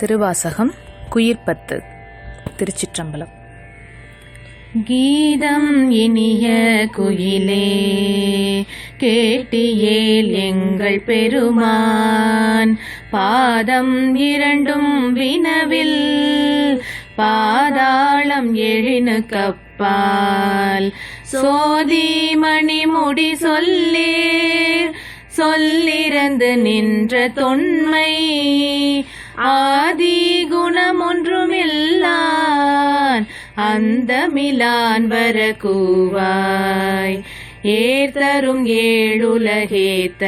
திருவாசகம் குயிர்பத்து திருச்சிற்றம்பலம். கீதம் இனிய குயிலே கேட்டியேல் எங்கள் பெருமான். பாதம் இரண்டும் வினவில் பாதாளம் எழினு கப்பால். சோதி மணிமுடி சொல்லே சொல்லிருந்து நின்ற தொன்மை ஆதி குணம் ஒன்றுமில்லான் அந்த மிலான் வர கூவாய் ஏர்தரும் ஏழுலகேத்த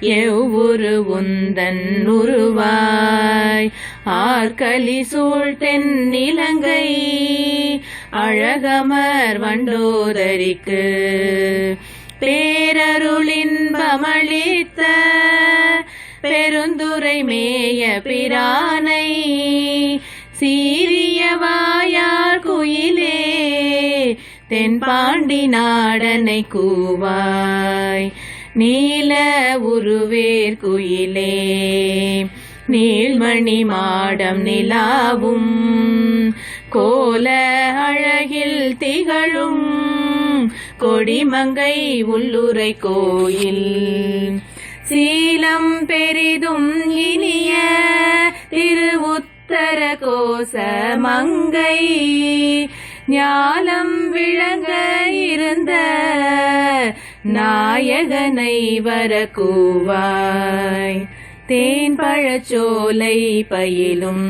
எவ்வுரு உந்தன் உருவாய். ஆர்களி சூழ்தென் நிலங்கை அழகமர் வண்டோதரிக்கு. பேரருளின்பமளித்த பெருந்துரை மேய பிரானை சீரியவாயார் குயிலே தென்பாண்டி நாடனை கூவாய். நீல உருவேர் குயிலே நீல்மணி மாடம் நிலாவும் கோல அழகில் திகழும் கொடிமங்கை உள்ளுரை கோயில். சீ சீலம் பெரிதும் இனிய. திருவுத்தர கோச மங்கை. ஞானம் விளங்க இருந்த நாயகனை வரக்கூவாய். தேன் பழச்சோலை பயிலும்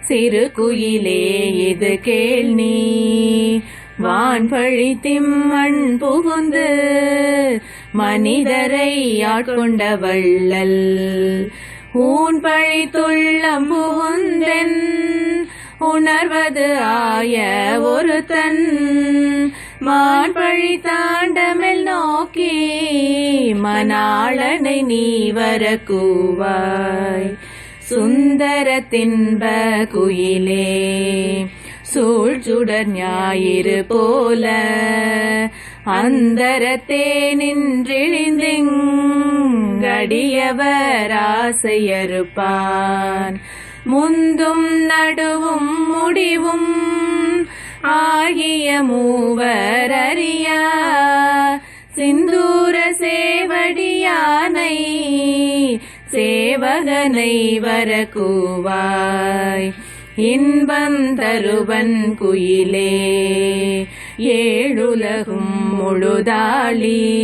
சிறு குயிலே இது கேள் நீ. வான்பழி திம்மண் புகுந்து மனிதரை ஆட்கொண்ட வள்ளல் ஊன் பழி துள்ளம் புகுந்தென் உணர்வது ஆய ஒரு தன் மான்பழி தாண்டமெல் நோக்கி மணாளனை நீ வர கூவாய் சுந்தர தின்ப குயிலே சூழ்ச்சுடர் ஞாயிறு போல அந்தரத்தே நின்றிழிந்திங்கடியவர் ஆசையறுப்பான் முந்தும் நடுவும் முடிவும் ஆகிய மூவர் அறியா சிந்தூர சேவடியானை சேவகனை வர கூவாய் இன்பம் தருவன் குயிலே. ஏழுலகும் முழுதாளி.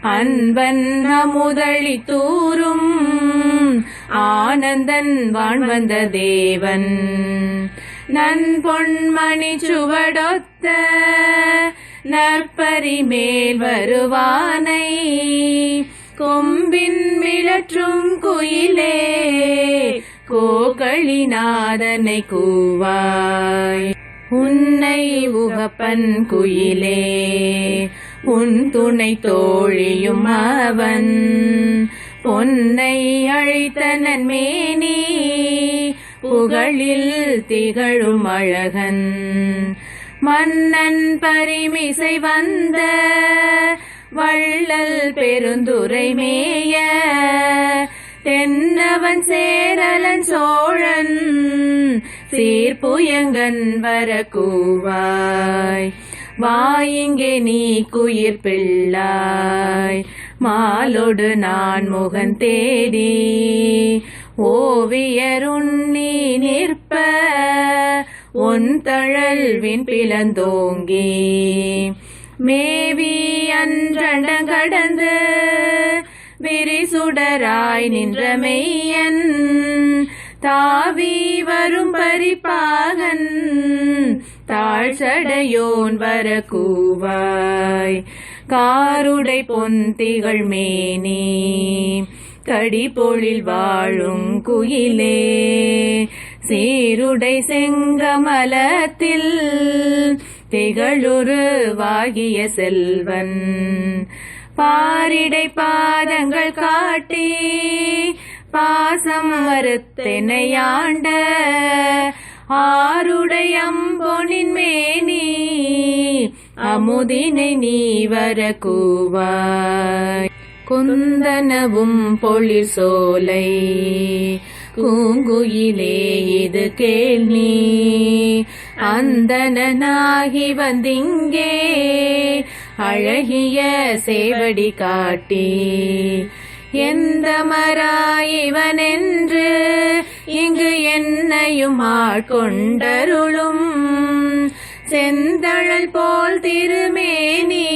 அன்பன் அமுதழி தூரும். ஆனந்தன் வாழ்வந்த தேவன். நன் பொன்மணி சுவடொத்த. நற்பரி மேல் வருவானை. கொம்பின் மிளற்றும் குயிலே. கோகளிநாதனை கூவாய். உன்னை உகப்பன் குயிலே உன் துணை தோழியும் அவன். பொன்னை அழித்தனன் மேனி புகழில் திகழும் அழகன். மன்னன் பரிமிசை வந்த வள்ளல் பெருந்துரை மேய தென்னவன் சேரலன் சோழன் சீர்புயங்கன் வர கூவாய் வாயிங்கே நீ குயிர் பிள்ளாய் மாலோடு நான் முகன் தேடி. ஓவியருண்ணி நிற்ப உன் தழல்வின் பிளந்தோங்கி. மேவி அன்றண்ட கடந்து விரிசுடராய் நின்ற மெய்யன் தாவி வரும் பரிப்பாகன். தாழ்சடையோன் வர கூவாய் காருடை பொந்திகள் மேனே. கடிபொழில் வாழும் குயிலே. சீருடை செங்கமலத்தில் திகழுருவாகிய செல்வன். பாரிடை பாதங்கள் காட்டி பாசம் மறுத்தெனையாண்ட ஆருடையம்பொனின் மேனி அமுதினை நீ வர கூவாய் குந்தனவும் பொழில் சோலை கூங்குயிலே இது கேள்வி அந்தனாகி வந்திங்கே அழகிய சேவடி காட்டி. எந்த மராயிவனென்று இங்கு என்னையும் ஆட்கொண்டருளும். செந்தழல் போல் திருமேனி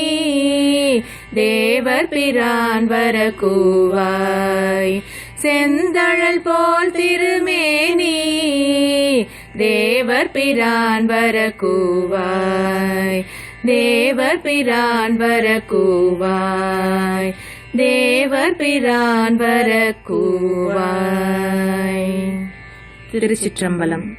தேவர் பிரான் வர கூவாய் செந்தழல் போல் திருமேனி தேவர் பிரான் வரக்கூவாய். தேவர் பிரான் வரக்கூவாய். தேவர் பிரான் வரக்கூவாய். திருச்சிற்றம்பலம்.